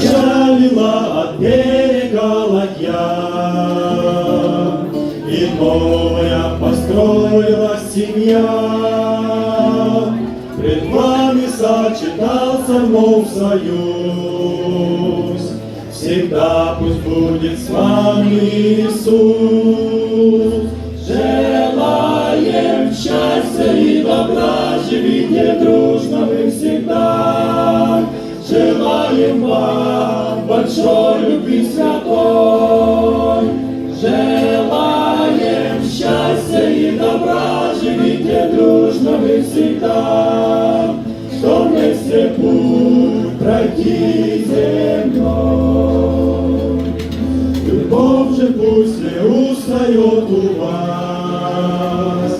Жалила от берега ладья, И новая построилась семья. Пред вами сочетался вновь союз, Всегда пусть будет с вами Иисус. Желаем счастья и добра, живите дружно вы всегда. Желаем вам большой любви святой. Желаем счастья и добра, живите дружно вы всегда. Что вместе путь пройти земной. Любовь же пусть не устает у вас,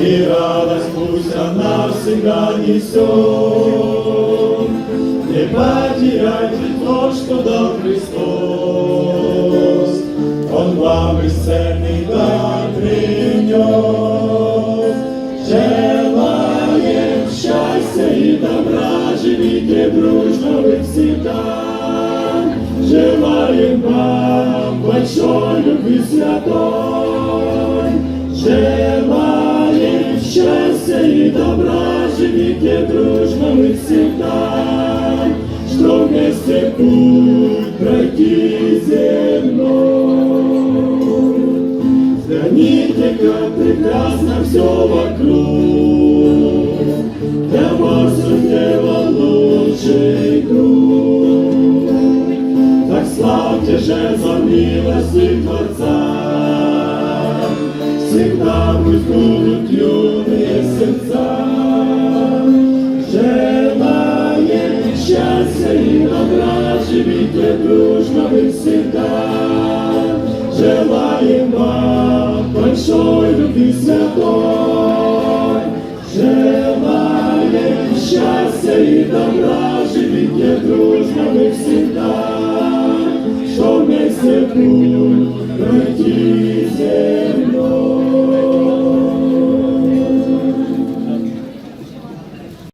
И радость пусть она всегда несет. Не потеряйте то, что дал Христос, Он вам бесценный дар принес. Желаем счастья и добра, живите дружно вы всегда. Желаем вам большой любви святой. Желаем счастья и добра, живите дружно вы всегда. Вместе пройти земной. Взгляните, как прекрасно все вокруг. Для вас судьба лучший друг. Так славьте же за милости Творца. Всегда пусть будут юные сердца. Счастья и добра, живите дружно вы всегда. Желаем вам большой любви святой. Желаем счастья и добра, живите дружно вы всегда. Что вместе путь